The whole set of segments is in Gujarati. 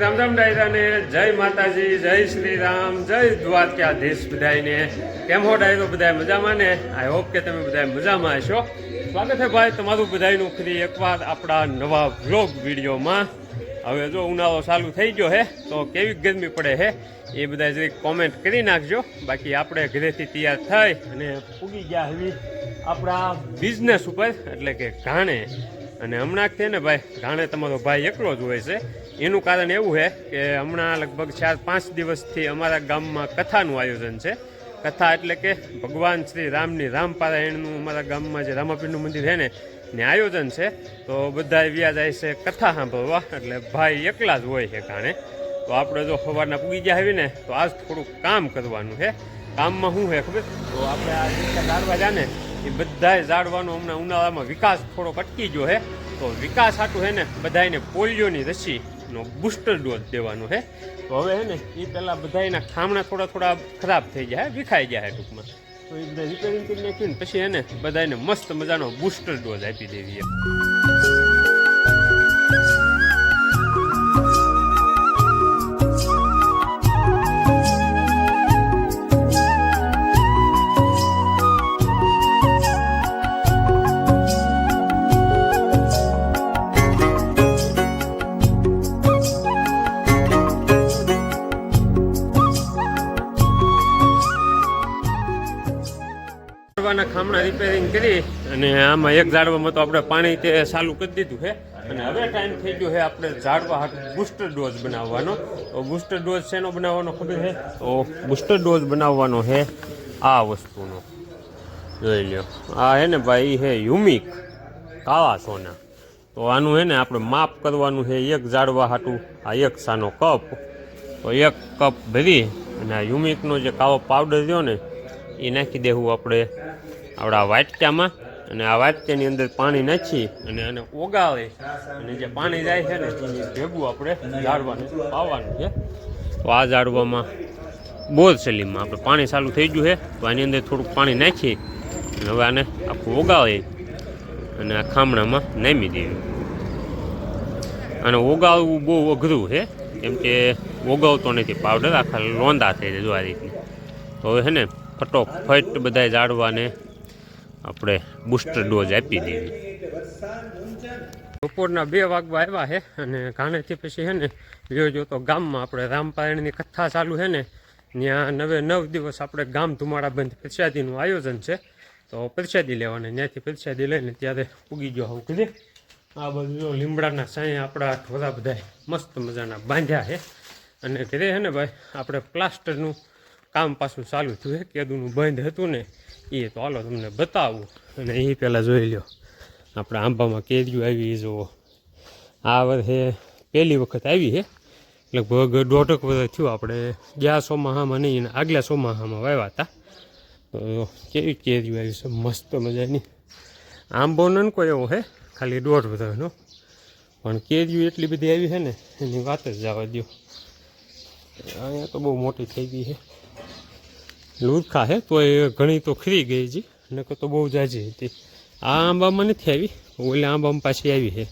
ધમ ડાયરાને જય માતાજી, જય શ્રી રામ, જય દ્વારકાધીશ બધાને કેમ હો ડાયરો બધા મજામાં ને? આઈ હોપ કે તમે બધા મજામાં હશો. સ્વાગત છે ભાઈ તમારું બધાનું ફરી એકવાર આપણા નવા વ્લોગ વિડીયોમાં. હવે જો ઉનાળો ચાલુ થઈ ગયો હે, તો કેવી ગરમી પડે હે, એ બધા જરીક કોમેન્ટ કરી નાખજો. બાકી આપણે ઘરેથી તૈયાર થઈ અને પૂગી ગયા એવી આપણા બિઝનેસ ઉપર, એટલે કે ઘાણે. અને હમણાં છે ને ભાઈ, ઘાણે તમારો ભાઈ એકલો જ હોય છે. એનું કારણ એવું છે કે હમણાં લગભગ ચાર પાંચ દિવસથી અમારા ગામમાં કથાનું આયોજન છે. કથા એટલે કે ભગવાન શ્રી રામની રામપારાયણનું અમારા ગામમાં જે રામાપીરનું મંદિર છે ને ને આયોજન છે. તો બધા વ્યા જાય છે કથા સાંભળવા, એટલે ભાઈ એકલા જ હોય છે કાણે તો આપણે જો સવારના પૂગી ગયા આવીને તો આજ થોડુંક કામ કરવાનું છે. કામમાં શું છે ખબર? તો આપણે આ રીતે ઝાડવા જાને એ બધાય ઝાડવાનો હમણાં ઉનાળામાં વિકાસ થોડો અટકી ગયો છે. તો વિકાસ હાટું છે ને બધાને પોલિયોની રસીનો બુસ્ટર ડોઝ દેવાનો હે. તો હવે હે ને, એ પહેલાં બધાના ખામણા થોડા થોડા ખરાબ થઈ જાય વિખાઈ જાય ટૂંકમાં. તો એ બધા રિપેરિંગ કરી નાખ્યું ને, પછી એને બધાને મસ્ત મજાનો બુસ્ટર ડોઝ આપી દેવી ઝાડવાના ખામણા રિપેરિંગ કરી અને આમાં એક ઝાડવામાં તો આપણે પાણી તે ચાલુ કરી દીધું છે. અને હવે ટાઈમ થઈ ગયો છે આપણે ઝાડવા બુસ્ટર ડોઝ બનાવવાનો. તો બુસ્ટર ડોઝ શેનો બનાવવાનો ખબર છે? તો બુસ્ટર ડોઝ બનાવવાનો છે આ વસ્તુનો. જોઈ લ્યો. આ હે ને ભાઈ છે યુમિક કાવા સોના. તો આનું હે ને આપણે માપ કરવાનું છે એક ઝાડવા હાટું, આ એક સાનો કપ. તો એક કપ ભરી અને આ યુમિકનો જે કાવો પાવડર રહ્યો ને, એ નાખી દેવું આપણે. આપણા વાટકામાં અને આ વાટકાની અંદર પાણી નાખી અને એને ઓગાવે અને જે પાણી જાય છે ને, એની ભેગું આપણે ઝાડવાનું પાવાનું છે. તો આ ઝાડવામાં બોર સલીમમાં આપણે પાણી ચાલુ થઈ ગયું છે. તો આની અંદર થોડુંક પાણી નાખી અને હવે આને આખું ઓગાવે અને આ ખામણામાં નામી દેવી અને ઓગાળવું બહુ અઘરું છે. કેમ કે ઓગાવતો નથી પાવડર આખા લોંદા થઈ જાય જો આ રીતની. તો હવે છે ને, ફટોફટ બધા ઝાડવાને આપણે બુસ્ટર ડોઝ આપી દેવી. બપોરના બે વાગવા આવ્યા છે અને ઘાણેથી પછી છે ને જોજો તો ગામમાં આપણે રામપાયણની કથા ચાલુ છે ને, ત્યાં નવે નવ દિવસ આપણે ગામ ધુમાડા બંધ પ્રસાદીનું આયોજન છે. તો પ્રસાદી લેવાની, ત્યાંથી પ્રસાદી લઈને ત્યારે ઉગી ગયો હું કીધે. આ બધું જો લીમડાના સાંય આપણા ઢોરા બધા મસ્ત મજાના બાંધ્યા છે અને ઘરે છે ને ભાઈ, આપણે પ્લાસ્ટરનું કામ પાછું ચાલુ થયું છે કેદુનું બંધ હતું ને એ તો હાલો તમને બતાવું. અને એ પહેલાં જોઈ લ્યો. આપણે આંબામાં કેરીઓ આવી જુઓ. આ વર્ષે પહેલી વખત આવી છે. લગભગ દોઢક વર્ષ થયું આપણે ગયા સોમાહામાં નહીં, અને આગલા સોમાહામાં વાવ્યા હતા. તો કેવી કેરીઓ આવી છે, મસ્ત મજાની. આંબો નનકો એવો છે ખાલી દોઢ વર્ષનો પણ કેરીઓ એટલી બધી આવી છે ને, એની વાત જ જવા દો અહીંયા તો બહુ મોટી થઈ ગઈ છે. લુરખા છે તો એ ઘણી તો ખરી ગઈ છે નકર તો બહુ જાજી હતી. આ આંબામાં નથી આવી. ઓલા આંબામાં પાછી આવી છે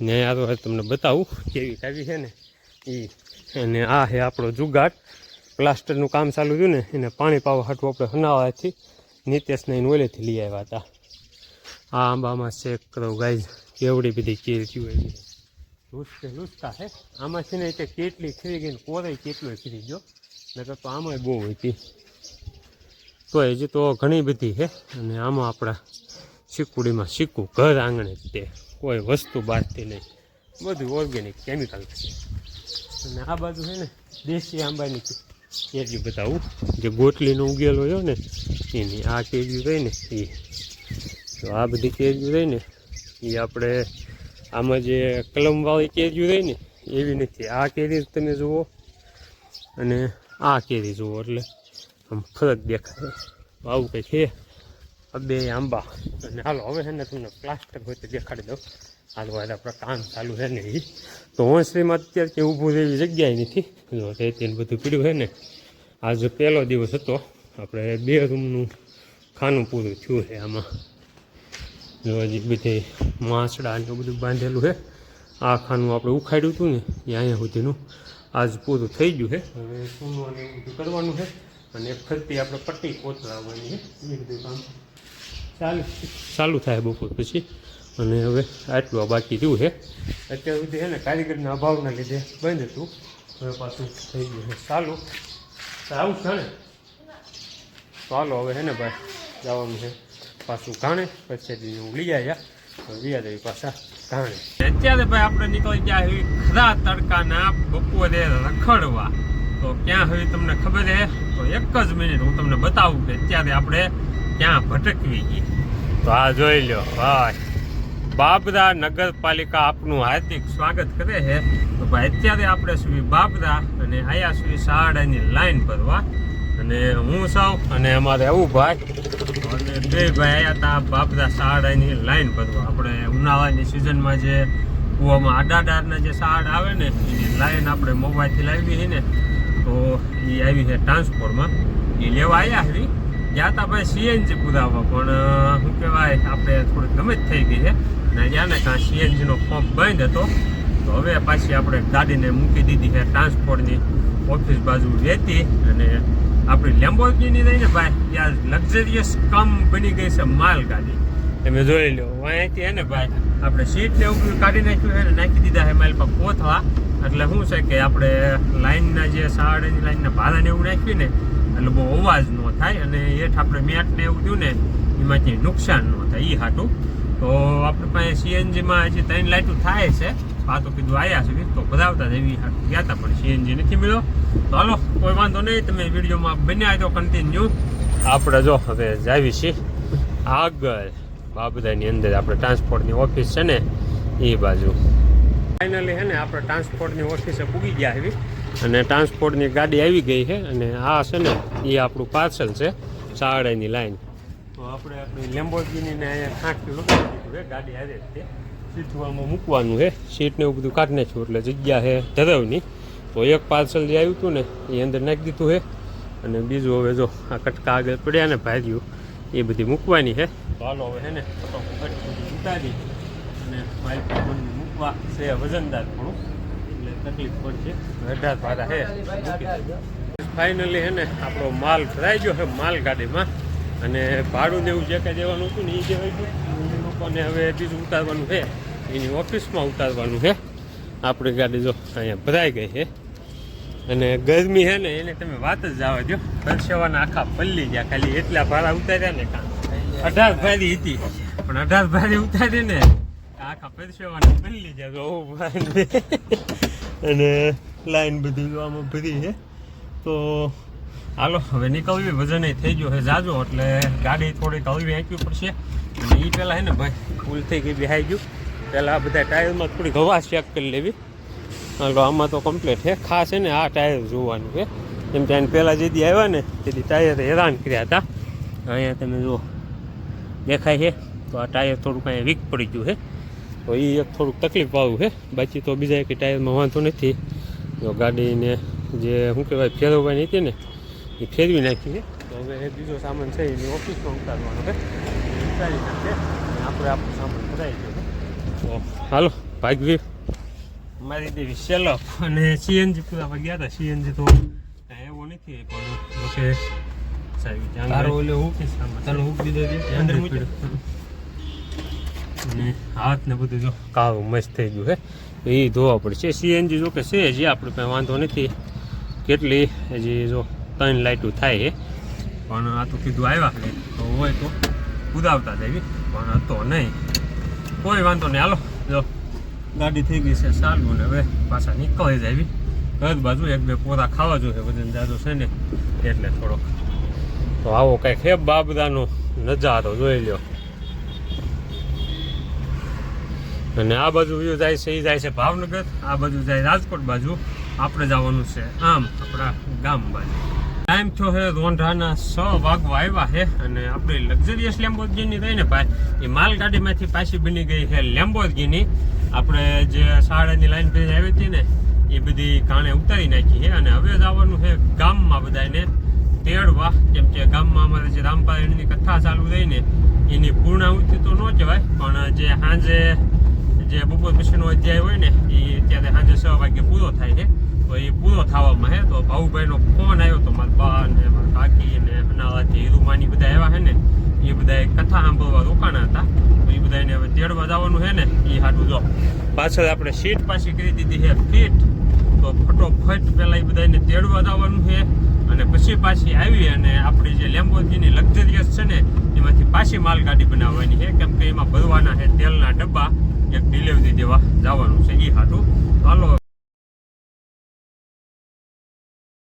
ને આ તો તમને બતાવું કેવી આવી છે ને. એ અને આ છે આપણો જુગાડ. પ્લાસ્ટરનું કામ ચાલુ થયું ને, એને પાણી પાવા હાટું આપણે હનાવાથી નિતેશને એને ઓલેથી લઈ આવ્યા હતા. આ આંબામાં ચેક કરો ગાય કેવડી બધી કેરી થયું એવી લૂસકે લૂસતા હે. આમાં છે ને કેટલી ખરી ગઈ ને કોરે કેટલો ખરી ગયો. નકર તો આમાંય બહુ હતી. તો હજી તો ઘણી બધી છે. અને આમાં આપણા શીકુડીમાં શીકું ઘર આંગણે જ તે. કોઈ વસ્તુ બહારથી નહીં. બધું ઓર્ગેનિક કેમિકલ છે. અને આ બાજુ છે ને દેશી આંબાની કેરીઓ બતાવું. જે ગોટલીનો ઉગેલો હોય ને, એની આ કેરીઓ રહી ને એ તો આ બધી કેરીઓ રહી ને એ આપણે આમાં જે કલમવાળી કેરીઓ રહી ને, એવી નથી. આ કેરી તમે જુઓ. અને આ કેરી જુઓ એટલે આમ ફરક દેખાય. આવું કંઈ છે? આ બે આંબા. અને હાલો, હવે છે ને તમને પ્લાસ્ટર હોય તો દેખાડી દઉં. હાલો આજે આપણે કામ ચાલુ છે ને એ તો હોંસરીમાં અત્યારે કે ઊભું રહેવી જગ્યાએ નથી. જો રેતીને બધું પીડ્યું છે ને. આજે પહેલો દિવસ હતો, આપણે બે રૂમનું ખાનું પૂરું થયું છે આમાં. જો હજી બધે માછડા ને બધું બાંધેલું છે. આ ખાનું આપણે ઉખાડ્યું હતું ને, એ અહીંયા સુધીનું. આજ પૂરું થઈ ગયું છે હવે સોનું અને બધું કરવાનું છે અને એક ફરતી આપણે પટ્ટી કોતરાવવાની છે એ બધું કામ. ચાલુ. ચાલુ થાય બપોર પછી. અને હવે આટલું બાકી રહ્યું છે અત્યાર સુધી છે ને કારીગરના અભાવના લીધે બંધ હતું. હવે પાછું થઈ ગયું છે ચાલુ. આવું છે ને ચાલો હવે છે ને ભાઈ જવાનું છે પાછું ઘાણે પછી હું લઈ આવ્યા વ્યા પાછા ધાણે. અત્યારે ભાઈ આપણે નીકળી ગયા હવે ખરા તડકાના બપોરે રખડવા. તો ક્યાં હવે તમને ખબર છે તો એક જ મિનિટ હું તમને બતાવું કે અત્યારે આપણે ક્યાં ભટકવી ગઈ. તો આ જોઈ લો ભાઈ. બાબરા નગરપાલિકા આપનું હાર્દિક સ્વાગત કરે છે. તો ભાઈ, અત્યારે આપણે સુધી બાબરા અને આયા સુધી શાળાની લાઈન ભરવા અને હું સાવ અને અમારે આવું ભાઈ. અને બે ભાઈ આયા હતા બાપદા શાળાની લાઈન ભરવા આપણે ઉનાળાની સિઝનમાં જે કૂવામાં આડાડારના જે શાળ આવે ને એની લાઈન આપણે મોબાઈલથી લાવી છે ને તો એ આવી છે ટ્રાન્સપોર્ટમાં એ લેવા આવ્યા હતી ગયા હતા ભાઈ સીએનજી પુરાવા પણ શું કહેવાય આપણે થોડી ગમે જ થઈ ગઈ છે અને ગયા ને કાં સીએનજીનો પંપ બંધ હતો. તો હવે પાછી આપણે ગાડીને મૂકી દીધી છે ટ્રાન્સપોર્ટની ઓફિસ બાજુ રહેતી અને આપણી લેમ્બોર્ગીની ને ભાઈ ત્યાં લક્ઝરિયસ કમ બની ગઈ છે માલ ગાડી. તમે જોઈ લો અહીંથી હે ને ભાઈ, આપણે સીટ ને એવું કાઢી નાખ્યું છે ને, નાખી દીધા છે મારી પર પોથવા. એટલે શું છે કે આપણે લાઈનના જે સાડાની લાઈનના ભાડા ને એવું નાખ્યું ને, એટલે બહુ અવાજ ન થાય અને હેઠ આપણે મેટ ને એવું થયું ને, એમાંથી નુકસાન ન થાય એ હાટું. તો આપણે પાસે સીએનજીમાં હજી ત્રણ લાઇટો થાય છે. આ કીધું આવ્યા છે તો બધાવતા જ એવી ગયા હતા પણ સીએનજી નથી મળ્યો. તો હાલો, કોઈ વાંધો નહીં, તમે વિડીયોમાં બન્યા તો કન્ટિન્યુ આપણે જો હવે જાવી છીએ. આગળ બાબુદાની અંદર આપણે ટ્રાન્સપોર્ટની ઓફિસ છે ને, એ બાજુ. ફાઇનલી છે ને, આપણે ટ્રાન્સપોર્ટની ઓફિસે પૂગી ગયા આવી અને ટ્રાન્સપોર્ટની ગાડી આવી ગઈ છે અને આ છે ને, એ આપણું પાર્સલ છે સાડાની લાઈન. તો આપણે આપણી લેમ્બોર્ગિનીને અહીંયા લગાવી દીધું ગાડી આવી જ તે મૂકવાનું છે સીટને એવું બધું કાઢી નાખ્યું એટલે જગ્યા છે ધરાવની. તો એક પાર્સલ જે આવ્યું હતું ને, એ અંદર નાખી દીધું છે અને બીજું હવે જો, આ કટકા આગળ પડ્યા ને ભાર્યું, એ બધી મૂકવાની છે હાલો હવે છે ને ઉતારી. અને મારી મૂકવા છે વજનદાર થોડું એટલે તકલીફ પડશે. અઢાર ભાડા છે ફાઇનલી છે ને, આપણો માલ ભરાઈ ગયો છે માલ ગાડીમાં. અને ભાડું ને એવું જે કાંઈ દેવાનું હતું ને એ જે ગયું એ હવે બીજું ઉતારવાનું છે. એની ઓફિસમાં ઉતારવાનું છે. આપણી ગાડી જો અહીંયા ભરાઈ ગઈ છે. અને ગરમી છે ને, એને તમે વાત જ જવા દો પરસેવાના આખા પલ્લી ગયા ખાલી. એટલા ભાડા ઉતાર્યા ને કાં? અઢાર ભારી હતી. પણ અઢાર ભારી ઉતારી ને આખા પરસેવાના પલ્લી ગયા. તો અને લાઈન બધી જોવામાં ભરી છે. તો હાલો, હવે નીકળવી, વજન થઈ ગયો છે જાજો, એટલે ગાડી થોડીક હળવી આંકવી પડશે. એ પહેલાં હે ને ભાઈ ફૂલ થઈ ગઈ, બેહાઈ ગયું. પહેલાં આ બધા ટાયરમાં થોડીક હવા ચેક કરી લેવી. હાલો, આમાં તો કમ્પ્લીટ છે. ખાસ છે ને આ ટાયર જોવાનું છે. કેમ કે પહેલાં જેથી આવ્યા ને તેથી ટાયર હેરાન કર્યા હતા. અહીંયા તમે જુઓ, દેખાય છે. તો આ ટાયર થોડુંક અહીંયા વીક પડી ગયું છે. તો એ એક થોડુંક તકલીફ આવું છે. બાકી તો બીજા એક ટાયરમાં વાંધો નથી. જો ગાડીને જે, શું કહેવાય, ફેરવવાની હતી ને એ ફેરવી નાખીએ. તો હવે એ બીજો સામાન છે એની ઓફિસમાં ઉતારવાનો છે. ઉતારી નાખીએ આપણે આપણું સામાન ભરાઈ ગયો તો હાલો ભાગવી મારી દેવી સેલફ અને સીએનજી પુરાવા ગયા હતા સીએનજી તો કાંઈ એવો નથી પણ ઓકે. તારો ઓલે હુક સામાન તને હુક દીધો છે અંદર મૂક્યો. અને હાથ ને બધું જો કાવ મસ્ત થઈ ગયું હે. એ ધોવા પડશે. સીએનજી જો કે છે જે આપણે પાસે વાંધો નથી. કેટલી હજી જો ત્રણ લાઇટો થાય. પણ આ તો કીધું આવ્યા તો હોય તો કુદાવતા આવી પણ હતો નહીં. કોઈ વાંધો નહીં. હાલો, જો, ગાડી થઈ ગઈ છે સારું ને હવે પાછા નીકળી જાય ઘર બાજુ એક બે પોતા ખાવા જોઈએ વજન જાજો છે ને, એટલે થોડોક. તો આવો કંઈક હે બાબદાનો નજારો જોઈ લ્યો. અને આ બાજુ વ્યૂ જાય છે એ જાય છે ભાવનગર, આ બાજુ જાય રાજકોટ બાજુ. આપણે જવાનું છે આમ, આપણા ગામ બાજુ. ટાઈમ થયો છે રોંઢાના છ વાગવા આવ્યા છે અને આપણી લક્ઝરિયસ લેમ્બોર્ગિની થઈ ને ભાઈ, એ માલગાડીમાંથી પાછી બની ગઈ છે લેમ્બોર્ગિની આપણે જે શાળાની લાઈન પર આવી હતી ને, એ બધી કાણે ઉતારી નાખી છે અને હવે જવાનું છે ગામમાં બધાને તેડવા. કેમ કે ગામમાં અમારે જે રામપાયણની કથા ચાલુ રહી ને, એની પૂર્ણાહુતિ તો ન કહેવાય, પણ જે સાંજે જે બપોર પછીનો અધ્યાય હોય ને, એ ત્યારે સાંજે છ વાગે પૂરો થાય છે તો એ પૂરો થવામાં હે, તો ભાઉભાઈનો ફોન આવ્યો તો મારા બા ને મારા કાકી ને અનાવાથી હીરુમાની બધા આવ્યા હે ને, એ બધા કથા સાંભળવા રોકાણા હતા. તો એ બધાને હવે તેડવા જવાનું હે ને, એ હાટું જો. પાછળ આપણે સીટ પાછી કરી દીધી છે ફીટ તો ફટોફટ પહેલાં એ બધાને તેડવા જવાનું છે અને પછી પાછી આવી અને આપણી જે લેમ્બોજીની લક્ઝરિયસ છે ને, એમાંથી પાછી માલગાડી બનાવવાની છે કેમ કે એમાં ભરવાના છે તેલના ડબ્બા. એક ડિલિવરી દેવા જવાનું છે એ હાટું. હાલો